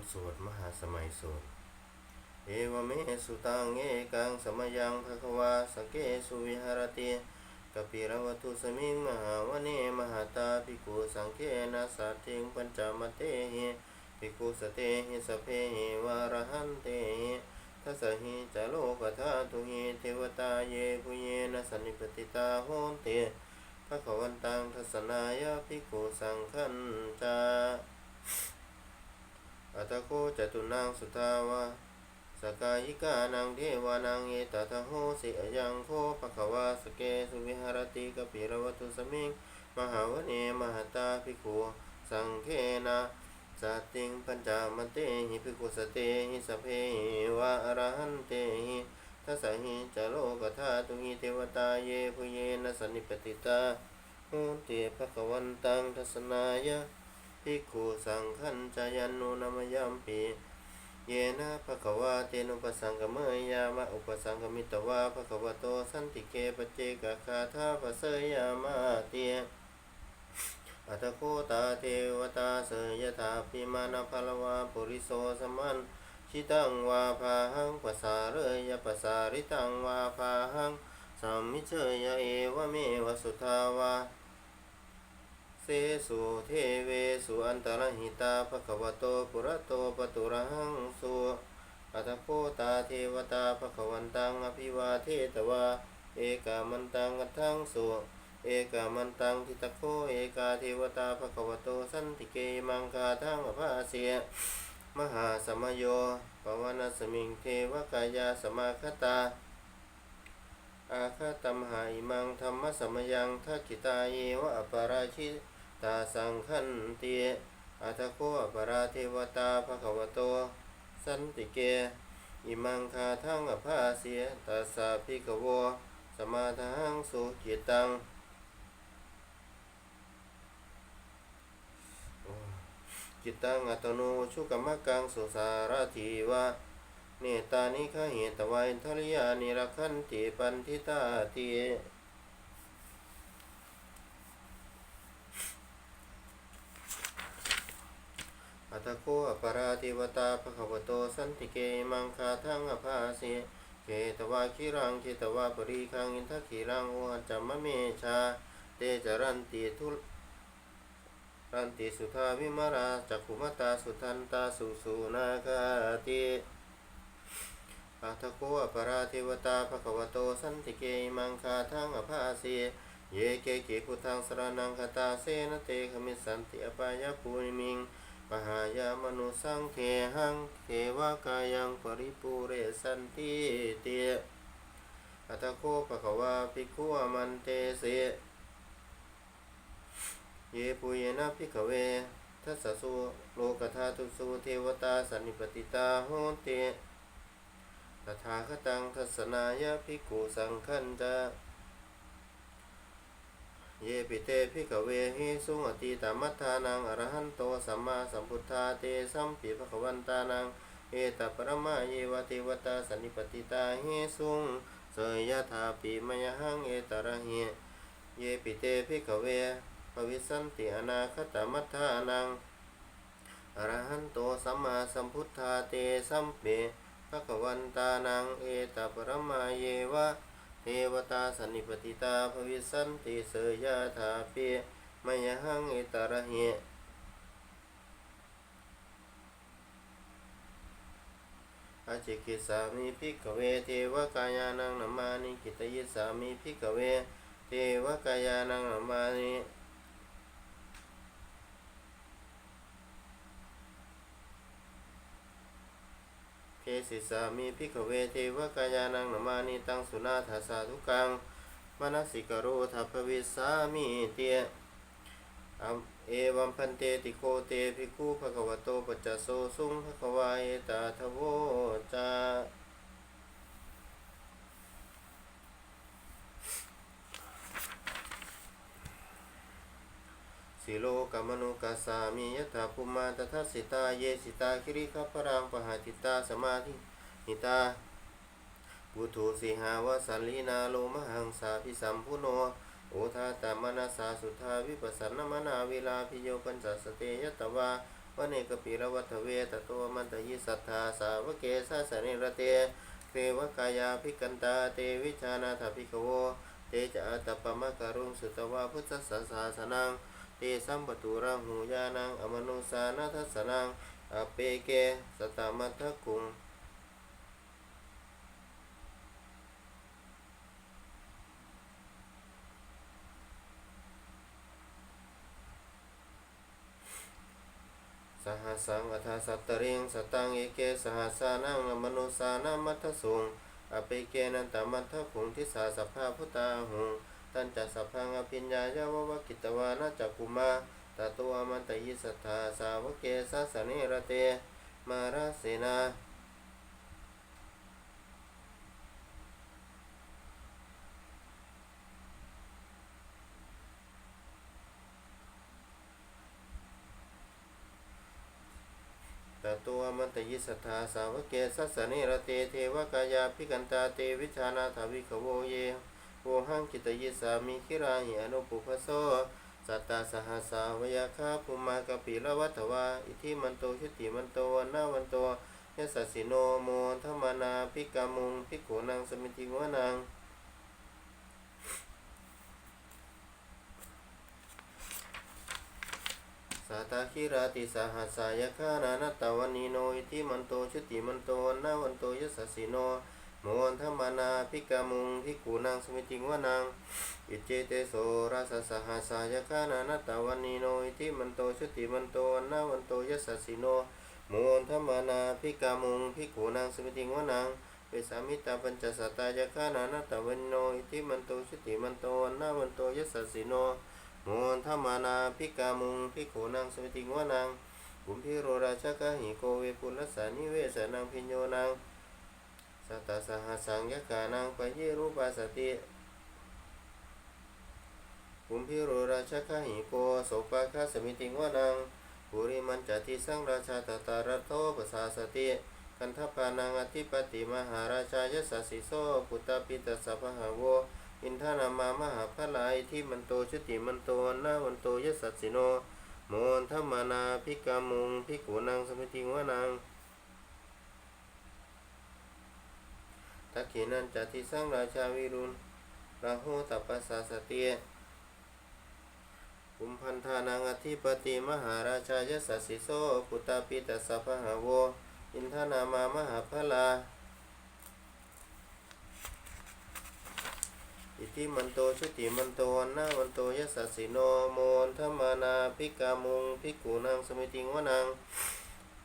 ทสวดมหาสมัยสวดเอวเมสุตังเอกังสมยังภควาสเกสุวิหารติกปิรวัตุสมิงมหาวเนมหาตาภิกขุสังเกนะสัตถิงปัญจมเตหิภิกขุสเตหิสพเพหิวารหันเตหิทัสหิจโลกธาตุหิเทวตาเยปุเยนะสันิปติตาโหนเตภะคะวันตังทัสสนายาภิกขุสังขันจา อัตโคจตุนังสุทาวาสกายิกานังเทวานังเอตตะโหสิอยังโคภควาสเกสุวิหารติกปิรวัตุสมิงมหาวเนมหตาภิกขุสังเคนะสัติงปัญจามเตหิภิกขุสเตหิสเพวะอรหันเตหิทัสสหิจโลกธาตุหิเทวตาเยภุเยนะสันนิปติตาโหติภควันตังทัสสนายะ ภิกขุสังขันจายันโนนามยัมปีเยนะภะคะวะเตนุปสังกเมยามะอุปสังกมิตวะภะคะวะโตสันติเกปเจกะคาทาปะเสยามาเตียอัตโคตาเทวตาเสยถาปิมานาภลวาปุริโสสมันชิตังวาภาหังปะสาเรยปะสาริตังวาภาหังสัมมิเชยเอวะเมวะสุทาวา เสสุเทเวสุอันตรหิตาภควโตปุระโตปตุระหังสุอัตโคตาเทวตาภควันตังอภิวาเทตวา เอกามันตังอัตถังสุเอกามันตังทิตโคเอกาเทวตาภควโตสันติเกมังคาทังอภาเสียมหาสมโยปวนาสมิงเทวกายาสมาคตา อาคาตัมหาอิมังธรรมสมยังทักิตาเยวะอปราชิ ตาสังขันเตียอัตโคปราเทวตาภควโต สันติเก อิมังคาทังอภาเสียตัสสะภิกโวสมาทังสุกิตังจิตตังอัตโนชุกมะกังสุสารทีวะเนตานิขะเหตวาอินทริยานิรคันติปันทิตาติ อัตโคอปาราติวตาภควโตสันติเกมังคาทังอภาสิเกตวาคิรังเกตวาปริคังอินทคิรังโอหัจจมะเมชา เตจรันติทุลรันติสุทาวิมาราจักขุมตาสุทันตาสุสุนาคาติอัตโคอปาราเทวตาภควโตสันติเกมังคาทังอภาสีเยเกเกพุทธังสรนังคตาเสนเตขมิสันติอปายภูมิมิง ปหายามนุสังเทหังเทวกายังปริปูเรสันติเตอัตโคภควาภิกขุอมันเตเสเยปุเยนะภิกขเวทัสสุโลกธาตุสุเทวตาสันนิปติตาโหเตตถาคตังทัศนายาภิกขุสังขันจา เยปิเตภิกขเวหิสุงอติตามัฏฐานังอรหันโตสัมมาสัมพุทธาเตสัมปิภควันตานังเอตปรมาเยวเทวตาสันนิปติตาหิสุงเสยยถาปิมยหังเอตระหิเยปิเตภิกขเวภวิสันติอนาคตมัฏฐานังอรหันโตสัมมาสัมพุทธาเตสัมเปภควันตานังเอตปรมาเยวะ เทวตาสันนิปติตาภวิสันติเสยาถาเปีมยหังอิตระเหอาจิกิสามิพิกเวเทวกายานังนามานิกิตยิสามิพิกเว เทวกายานังนามานิ สิสามีพิกเวเทวกายานังนมานิตังสุนาถาสาธุกังมนสิกโรทัพวิสามีเตียอัมเอวัมพันเตติโคเตภิกขุภควโตปัจจโสสุงภควาเอตาทโวจา สิโลกามนุกัสสามิยถาภูมาตทัสสิตาเยสิตาคิริคัปรังปหาติตาสมาธิหิตาบุถุสิหาวสันลีนาโลมหังสาพิสัมพุโนโอทาตามนาสาสุทาวิปัสสนมนาเวลาพิโยปัญจสเตยตวาวเนกปิรวัตเวตโตมันตยิสัทธาสาวเกสาสนิรเตเทวกายาภิกันตาเตวิชานาถภิกขโวเตจะอัตตปมะการุงสุตวาพุทธสสาสนัง เตสัมปตุรังหูยานังอมนุสานาทัสนังอเปเกสตามัทธกุงสหัสังอัฏสัตตริงสตังเอเกสหัสานังมนุสานามัทสุงอเปเกนันตมัทธขุงทิสาสัพพาพุตตาหุง ตันจัสสัพพังอภิญญายาววกิตวานาจักกุมาตาตัวมันตยิสัทธาสาวเกสสนิรเตมาราเสนาตตัวมันตยิสัทธาสาวกเกสสสนิรเตเทวกายาภิกันตาเตวิชานาถวิขโวเย โวหังกิตยิสามิคิราหิอนุปุพโสสัตตาสหัสสาวยาคาภูมากปิละวัตวาอิทิมันโตชุติมันโตวันนาวันโตยสัสสิโนโมธรรมานาภิกามุงภิกขุนังสมิติวนังสาตาคิราติสหัสายคานานัตตวันนีโนอิทิมันโตชุติมันโตวันนาวันโตยสสสิโน โมนธรรมนาภิกามุงภิกขุนังสมิติงวนังอิเจเตโสราสสหัสายคานานตตวันนีโนอิทิมันโตชุติมันโตวันนาวันโตยสสสิโนโมนธรรมนาภิกามุงภิกขุนังสมิติงวนังเวสามิตาปัญจสัตตายคานานตตวันโนอิทิมันโตชุติมันโตวันนาวันโตยสสสิโนโมนธรรมนาภิกามุงภิกขุนังสมิติงวนังกุมพิโรราชกะหิโกเวปุลสานิเวสนังพิญโยนัง สัตสหสังยกานังปะเยรูปัสติกุมพิโรราชกะหิโกโสปะคะสมิติงวนังปุริมันจติสังราชาตตารโตปสาสติกันทปานังอธิปติมหาราชายสัสสิโสปุตตปิตสัพพะโวอินทานามามหาพลายที่มันโตชุติมันโตนาวันโตยสัสสิโนโมนธรรมนาภิกามุงภิกขุนังสมิติงวนัง ทักขินันจัติสังราชาวิรุณราหูตัปปสสาสเตียกุมพันธานังอธิปติมหาราชายสัสสิโสปุตตาปิตสัพพะโว อินทานามามหาพลา อิทิมันโตชุติมันโตวันนาวันโตยสัสสิโนโมนธรรมานาภิกามุงภิกขุนังสมิติงวนัง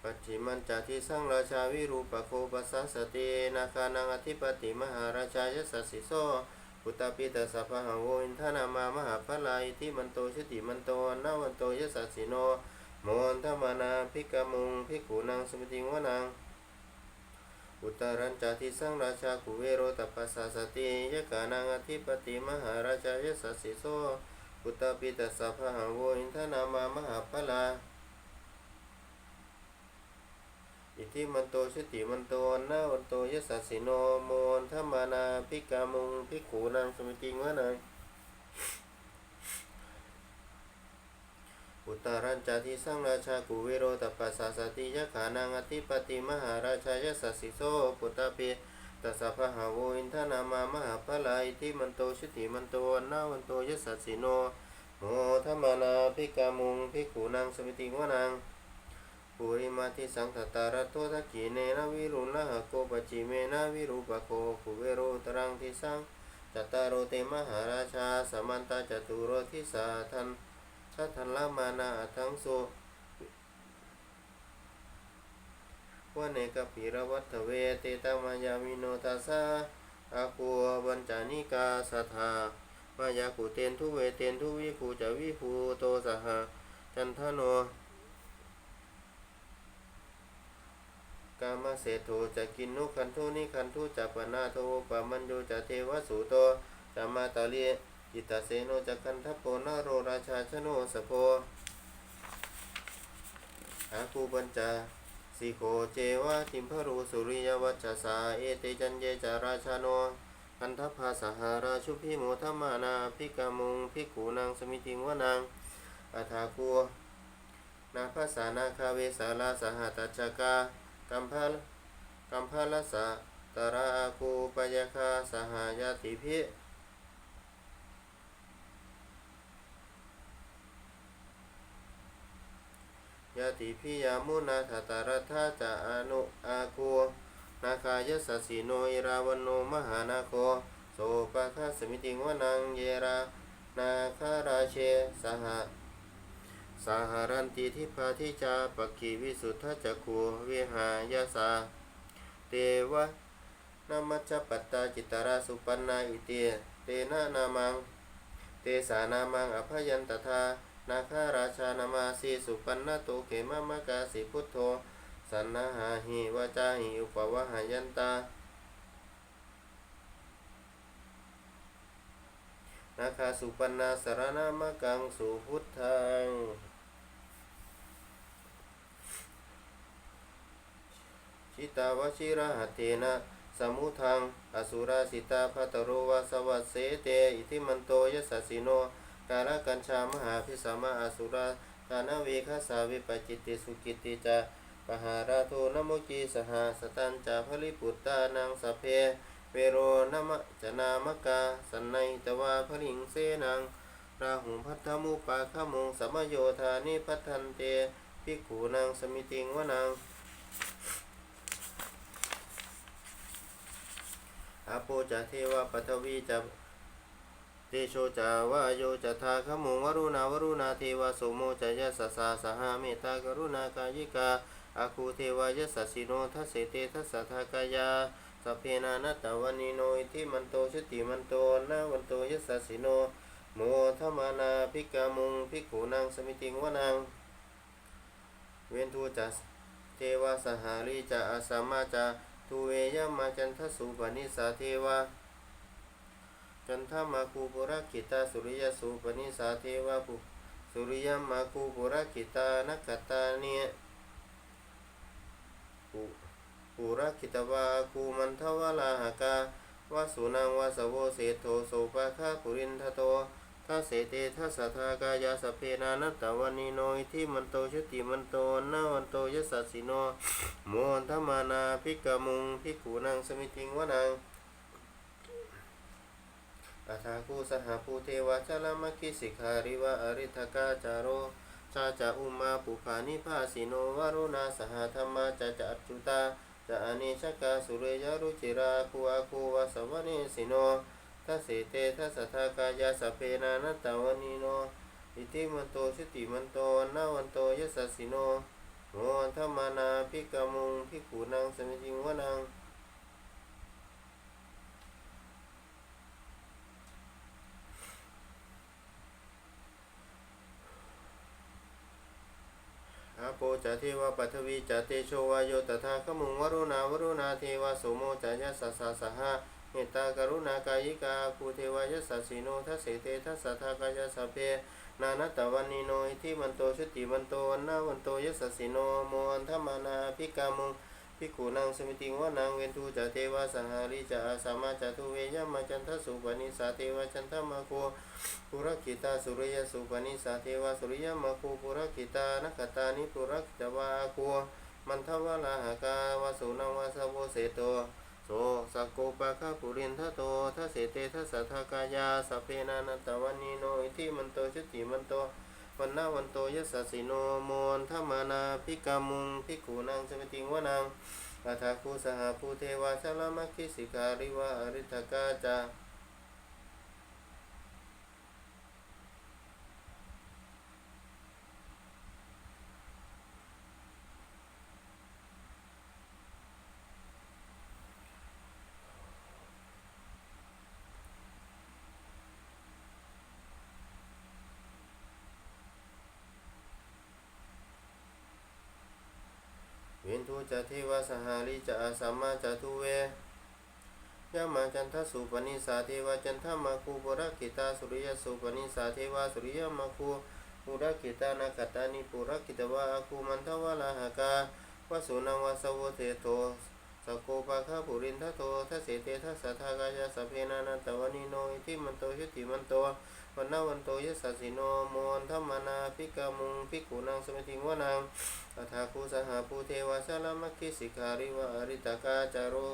ปัจฉิมันจาทิสังราชาวิรูปโคปัสสสตินาคานังอธิปติมหาราชายสัสสิโสปุตตาปิตสัพพะหังโวอินทนามามหาพลายอิทิมันโตชติมันโตวันาวันโตยสัสสิโนโมนธรรมานาภิกามุงภิกขุนังสมิติงวนังอุตรัญจาทิสังราชาคุเวโรตัปปสสสติยกานังอธิปติมหาราชายสัสสิโสอุตตปิตสัพพะหังโวอินทนามามหาพลา อิทิมันโตชุติมันโตวันนาวันโตยสัสสิโนโมนธรรมานาภิกามุงภิกขุนังสมิติงวะนังอุตรัญจาทิสังราชากุเวโรตัปปสสาสติยะขานังอธิปติมหาราชายสัสสิโสปุตตปิตัสสะพะหาโวอินทนามามหาพลายที่มันโตชุติมันโตวันนาวันโตยสัสสิโนโมธรรมานาภิกามุงภิกขุนังสมิติวนัง ปุริมาทิสังทตารโตทักขีเนนะวิรุณหะโกปจิเมนะวิรูปโคกุเวโรตรังทิสังจัตตารโรเตมหาราชาสมันตาจตุโรทิสาทันทัทันละมานาทังโสวเนกปิรวัตเวเตตมายามิโนทัสสะอาคูบัญจานิกาสัทธามายากุเตนทุเวเตนทุวิภูจะวิภูโตสหจันทโน กามเสโทจะกินนุคันทุนิคันทุจะปนาโทปะมัญโยจะเทวสุโตจะมาตาเลียจิตตเสโนจักขันทโปนาโรราชาชโนสโพอาคูปัญจาสิโคเจวะทิมพรูสุริยวัชสาเอเตจันเยจาราชาโนคันทภาสหาราชุพิโมทมานาภิกามุงภิกขุนางสมิติงวนังอาทาคูนาภาษานาคาเวสาลาสหตัจกา กัมพาลกัมพาลสะตราคูปยคาสหายาติพิยาติพิยามุนาถตารัธาจะอนุอาโคนาคายสสสิโนอิราวนโนมหานาโคโสปะคาสมิติวนังเยรา นาคาราเชสหะสหรันติทิพาทิจาปกขีวิสุทธจักขุวิหายาสาเตวะนามัจจปัตตาจิตตราสุปันนาอิเตเตนะนามัง เตสานามังอภยันตถานาคาราชานามาสีสุปันนโตเขมะมะกาสิพุทโธสันนาหาหิวาจาหิอุปวะหายันตานาคาสุปันนาสารนามะกังสุพุทธัง ชิตาวชิระหะเทนะสมุทังอสุราสิตาภัตโรวาสวัสเสเตอิทิมันโตยสสสิโนกาลกัญชามหาพิสมาอสุราทานเวคาสาวิปจิตติสุกิติจาปหาราโทนโมกีสหสตันจาภลิปุตตานังสเพเวโรนมะจนามกาสันในตวาพลิงเสนังราหุพัทธมุปาขมงสมโยธานิพัทันเตภิกขุนางสมิติงวนัง อาโปจะเทวะปัทวีจะเตโชจาวาโยจะทาขมุงวรุณาวรุณาเทวะโสโมจะยะสสสาสหาเมตตากรุณากายิกาอาคูเทวายะสสสิโนทัสเสเตทัสสะทากายาสเพนานัตตวันิโนอิทิมันโตชติมันโตนาวันโตยะสสสิโนโมทมานาภิกามุงภิกขุนางสมิติงวนังเวนทูจัสเทวสหาริจะอาสามาจะ ทุเวยามาจันทสุปนิสาเทวาจันทมาคูปุระกิตาสุริยสุปนิสาเทวาปุสุริยมาคูปุระกิตานักตาเนปุปุระกิตวาคูมันทวลาหกาวาสุนังวาสโวเสโทโสปะคาปุรินทโต ทัสเสเตทัสสะทากายาสเพนานัตตวันิโนอิทิมันโตชุติมันโตนาวันโตยสสสิโนโมนธมานาภิกขมุงภิกขุนังสมิติงวนังอาทาคูสหภูเทวาชลามะคิสิกขาริวะอริทกาจาโรชาจะอุมาปุภานิภาสิโนวารุณาสหธรรมาจะจัจจุตาจะอนิชกาสุเรยรุจิราคูอาคูวาสวเนสิโน ทัสเสเตทัสสทากายาสพเพนานัตตวนิโน อิติมันโตชุติมันโตนาวันโตยสสสิโนโมธรรมานาภิกขมุงภิกขุนางสมิจิงวนังอาโปจะเทวะปัทวีจะเตโชวายโยตถาขมุงวรุณาวรุณาเทวะโสโมจะยะสัสสะสหะ เมตตากรุณากายิกาภูเทวายสัสสิโนทัสเสเตทัสสะทากายสัพเพนานัตวันนิโนอิทิมันโตชุติมันโตวันนาวันโตยสสสิโนโมอันธมานาภิกามุงภิกขุนางสมิติงวานางเวนทูจะเทวาสหาริจะอาสามาจะทุเวยามาจันทสุปนิสาเทวาจันทมาโคปุรกิตาสุริยสุปนิสาเทวาสุริยมาโคปุรกิตานักตานิปุรกิตวาโคมันทวลาหากาวาสุนังวาสโวเสโต โสสกโกปะคะปุรินทโตทัสเสเตทัสสะทากายาสัพเพนานัตตวันนิโนอิทิมันโตชุติมันโตวันนาวันโตยสสสิโนโมนธมานาภิกามุงภิกขุนางสมติงวนังอาทาคูสหภูเทวาชลมัคคิสิการิวาอริทกาจา จะเทวาสหาริจะอาสัมมาจะทุเวยามาจันทสุปนิสาเทวจันทมาคูปุระกิตาสุริยสุปนิสาเทวสุริยมาคูปุระกิตานาคตานิปุระกิตวาอาคูมันทวาลาหกาวสุนังวาสวเทโตสกโกปะคะปุรินทโตทัสเสเตทัสสะทากายาสเพนานันตวานิโนอิทิมันโตชุติมันโต วันนาวันโตยสสสิโนโมนธรรมนาภิกขมุงภิกขุนังสมติงวนังอัฏฐาคูสหภูเทวาชาลมัคคิสิการิวะอริตกาจารุ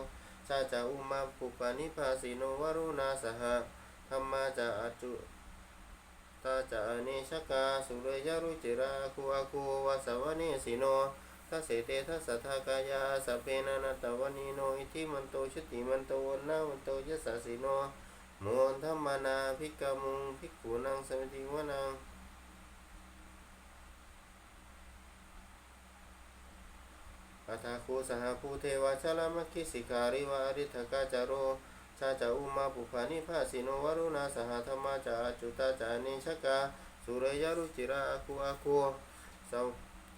ชาจาอุมาปุปานิภาสิโนวรุณาสหธรรมาจาอจุตาจาเนชกาสุเรยรุจิราคูอาคูวาสวเนสิโนทัสเสเตทัสสะทากายาสเพนานาตวนีโนอิทิมันโตชุติมันโตวันนาวันโตยสสสิโน โมนธรรมานาภิกขมุงภิกขุนังสมิติวนังอัฏฐาคูสหภูเทวาชลามัคคิสิการิวาอริทกาจาโรชาจาอุมาปุพานิภาสิโนวรุณาสหธรรมาจาจุตาจานิชกาสุรยรุจิราอาคูอาคูส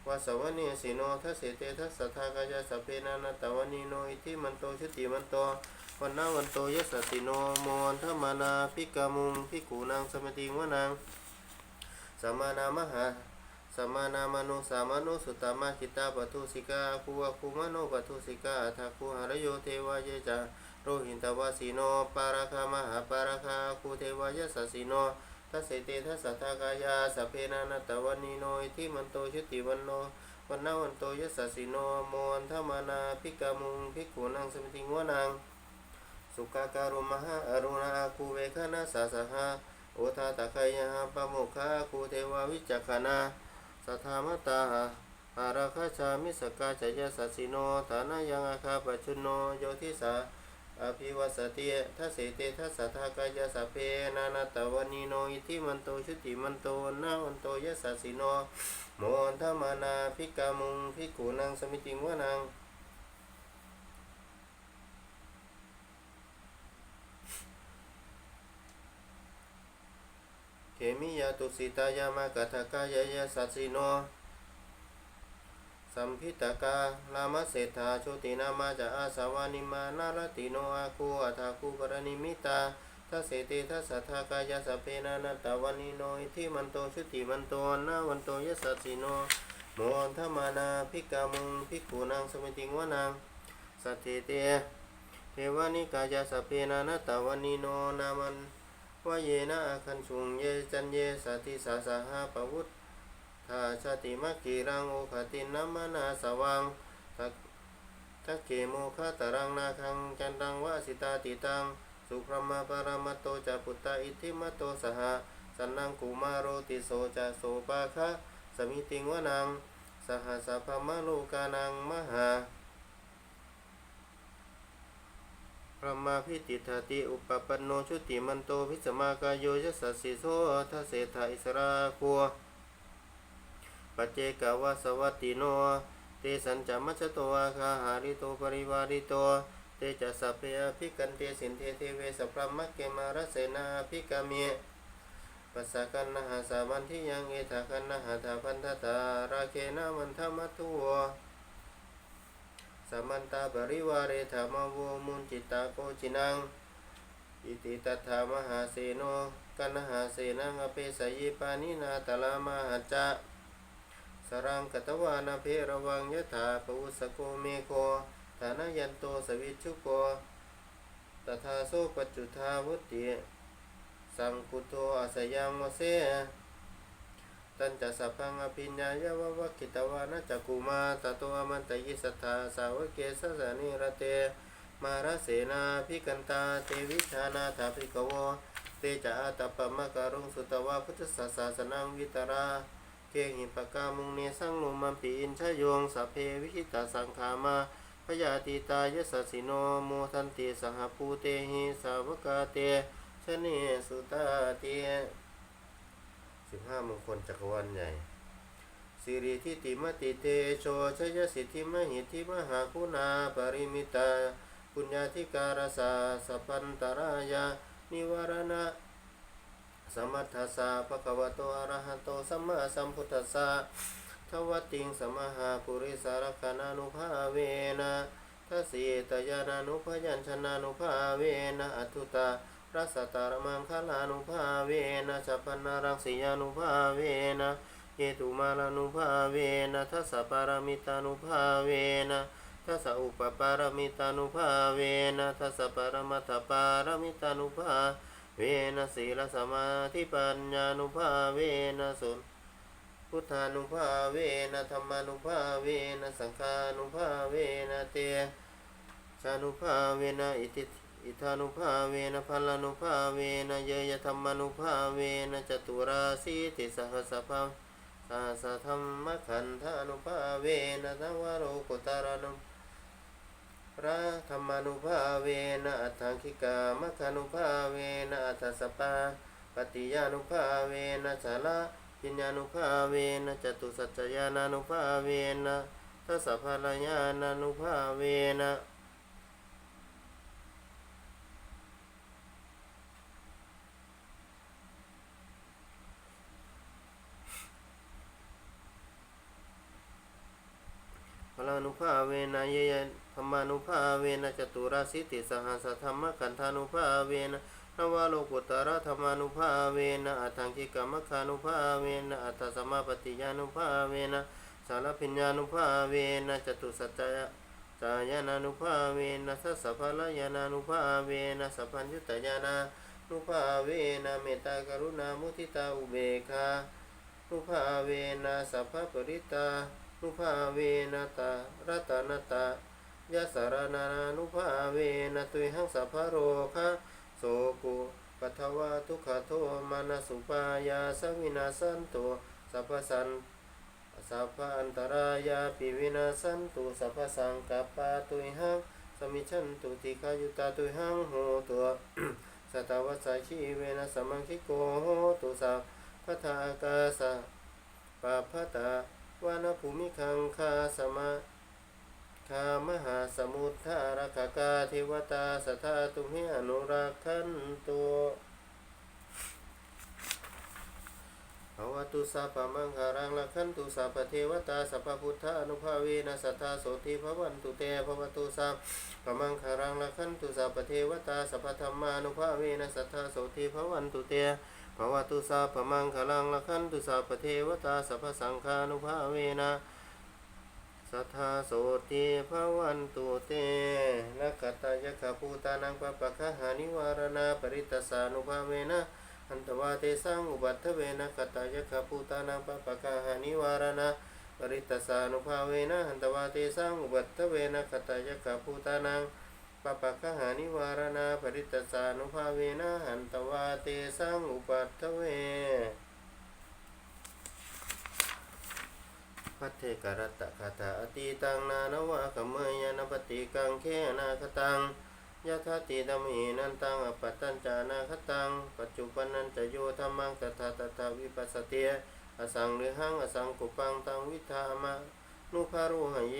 วาสวเนสิโนทัสเสเตทัสสะทากายาสพเพนานาตวนีโนอิทิมันโตชุติมันโต วันนาวันโตยสสสิโนโมนทมานาภิกขมุงภิกขุนางสมติงวนังสมานามหาสมานามนุสามานุสุตตมาคิตาปทุสิกาคูอาคูมโนปทุสิกาอัฏฐาคูหารโยเทวายจาโรหินตวาสีโนปาราคามหาปาราคาคูเทวายสัสสิโนทัสเสเตทัสสะทากายาสเพนานัตวันีโนอิทิมันโตชุติวันโนวันนาวันโตยสัสสิโนโมนทมานาภิกขมุงภิกขุนังสมิติงวนัง สุขาการุมหาอรุณาคูเวคณาสาสหาโอทาตะไคยหาปะโมคาคูเทวาวิจักขณาสัทธามตาอาราคาชามิสกาจยสัสสิโนฐานายังอาคาปัจจุโนโยทิสาอภิวัสติทัสเสเตทัสสะทากายาสพเพนานาตวนีโนอิทิมันโตชุติมันโตนาวันโตยสัสสิโนโมนทมานาภิกามุงภิกขุนังสมิติงวนัง มิยาตุสิตายามากทกายยาสัสสิโน สัมพิตกาลามเศรษฐาโชตินามาจะอาสาวานิมานารติโนอาคูอัฏฐาคูปรณิมิตาทัสเสติทัสสะทากายาสพเพนานาตวานิโนอิทิมันโตชุติมันโตนาวันโตยสัสสิโนโมนธมานาภิกามุงภิกขุนังสมิติงวนังสัทเทเตเทวานิกายาสพเพนานาตวานิโนนามัน วเยนะอาคันชุงเยจันเยสัตติสาสหาปวุตทาชาติมักกีรังโอคตินัมมนาสวังทักทักเกโมคาตรังนาคังจันตังวาสิตาติตัง สุพรหมปรมัตโตจะปุตตาอิทิมัตโตสหสันนังกุมารโรติโสจะโสปาคะสมิติงวนัง สหสัพพมโลกานังมหา พระมาพิติทาติอุปปันโนชุติมันโตพิสมากายโยยสัสสิโสทัเสถาอิสราคัวปัจเจกวาสวัตติโนเตสัญจมัชโตอาคาหาริโตปริวาริโตเตจะสัพเพอภิกันเตสินเทเทเวสัพพมักเกมารเสนาภิกามิปัสสะกันนหาสามันทิยังเอถากันนหาถาพันธตาราเคนะมันธรรมัตุว สัมมันตาปริวาเรธรรมวมุนจิตตาโกจินัง อิติตัทธามหาเสโนกันหาเสนังอเปสยิปานินาตลามหัจจะสรังกตวานาเพระวังยถาปุสโกเมโคฐานายันโตสวิชุโกตถาโสปัจจุทาวุติ สังคุโตอาสยังวเส ตันจะสัพพังอภิญญายาววัคิตวานะจักุมาตโตอมันตยิสัทธาสาวกเกสสานิระเต มาราเสนาภิกันตาเตวิชานาถาภิกวเตจะอาตปปมะการุงสุตวาพุทธศาสนังวิตราเกหิปกามุงเนสังโนมัมปีอินชโยงสัพเพวิชิตาสังขามาพยาติตายสสสิโนโมทันติสหภูเตหิสาวกาเตชเนสุตาเต สิบห้ามงคลจักรวาลใหญ่สิริทิติมติเตโชชยสิทธิมหิทธิมหาคุณาปริมิตาปุญญาธิการสาสัพันตรายานิวรณะสมัทธสสะภะควโตอระหะโตสัมมาสัมพุทธสสะทวติงสมหาปุริสารคานานุภาเวนะทัสสิตยานานุพยัญชนะนุภาเวนะอัตุตา รัสสตารมังคลานุภาเวนะสัพพนารังสียานุภาเวนะเยตุมาลานุภาเวนะทัสสะปารมิตานุภาเวนะทัสสะอุปปารมิตานุภาเวนะทัสสะปรมัตถปารมิตานุภาเวนะศีลสมาธิปัญญานุภาเวนะสุนพุทธานุภาเวนะธรรมานุภาเวนะสังฆานุภาเวนะเตชานุภาเวนะอิติ อิทานุภาเวนะพัลลานุภาเวนะเยยธรรมานุภาเวนะจตุราสีติสหสภาสาสะธรรมขันธานุภาเวนะทวโรกุตารานุพระธรรมานุภาเวนะอัตถังคิกามคานุภาเวนะอัตถสปาปฏิยานุภาเวนะสาระปิญญานุภาเวนะจตุสัจจญานานุภาเวนะทัสสะพลายานานุภาเวนะ ลานุภาเวนะเยยธรรมานุภาเวนะจตุราสิติสหัสธรรมขันธานุภาเวนะนวโลกุตระธรรมานุภาเวนะอัตถังคิกามคานุภาเวนะอัตสมมาปฏิญานุภาเวนะสารพิญญานุภาเวนะจตุสัจจะจายานานุภาเวนะสัสสะพลายานานุภาเวนะสัพพัญญุตยานานุภาเวนะเมตตากรุณามุทิตาอุเบกขานุภาเวนะสัพพปริตา นุภาเวนะตารัตนตายะสารนานุภาเวนะตุยหังสัพพโรคะโสกุปัทวะทุกขโทมานสุปายาสวินาสันตุสัพพสันสัพพอันตรายาปิวินาสันตุสัพพสังกัปปะตุยหังสมิชันตุติคายุตาตุยหังโหตัวสตวัสสชีเวนะสมังคิโกโหตุสัพพทาอากาสะปะพะตา วานภูมิคังคาสมาขามหาสมุทธารคกาเทวตาสทาตุเมอนุรักขันตุภวตุสัพพมังคารังลักขันตุสัพพเทวตาสัพพพุทธานุภาเวนะสัทธาโสติภวันตุเตภวตุสัพพมังคารังลักขันตุสัพพเทวตาสัพพธรรมานุภาเวนะสัทธาโสติภวันตุเต ภวตุสัพมังคารังลักขันตุสัพเทวตาสัพสังฆานุภาเวนะสัทธาโสติภาวันตุเตนะกตายะขภูตานังปะปะคะหานิวารณาปริตตสานุภาเวนะอันตวาเตสังอุบัตเวนะกตายะขภูตานังปะปะคะหานิวารณาปริตตสานุภาเวนะอันตวาเตสังอุบัตเวนะกตายะขภูตานัง ปะปะคะหานิวารณาปริตสานุภาเวนะอันตวาเตสังอุบัตถเวพัทเทกรัตตะคาถาอตีตังนานวะกเมยานปฏิกังเขนาคตังยะทาติธรรมีนันตังอปัตตัญจานาคตัง ปัจจุปันนันจะโยธรรมังตถาตถาวิปัสสติอสังหรือหังอสังกุปังตังวิธามะนุภารุหะเย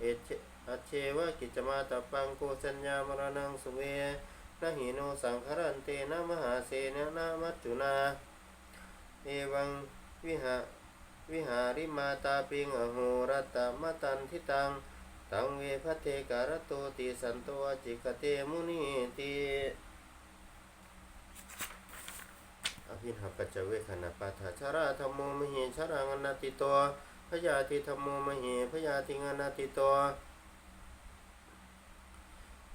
เอเช อัจเชวะกิจมาตปังโกสัญญามรณังสุเวนะหิโนสังครันเตนะมหาเสนะนะมัจจุนา เอวังวิหะวิหาริมาตาปิงอโหรัตตมตันทิตัง ตังเวพเทการโตติสันโตอจิกเตมุนีติอภินหปัจเจเวขณปัฏฐาชราธรรมโมมเหชรังอนาติโตพยาธิธรรมโมมเหพยาธิงอนาติโต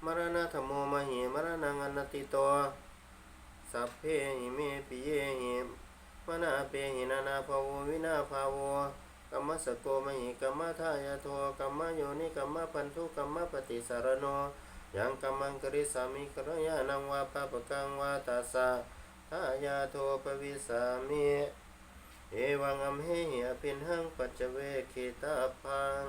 มรณะธมโมมเหมรณังอนติโต สัพเพหิเมปิเยหิมนาเปหินานาภาววินาภาวกัมมสโกมหิกัมมทายโทกัมมโยนิกัมมปันทุกัมมปฏิสารโนยังกัมมังกริสามิกรยานังวาปะปะกังวาตาสะทายาโทปวิสามิเอวังอัมเหหิอภินหังปัจเจเวคิตาพัง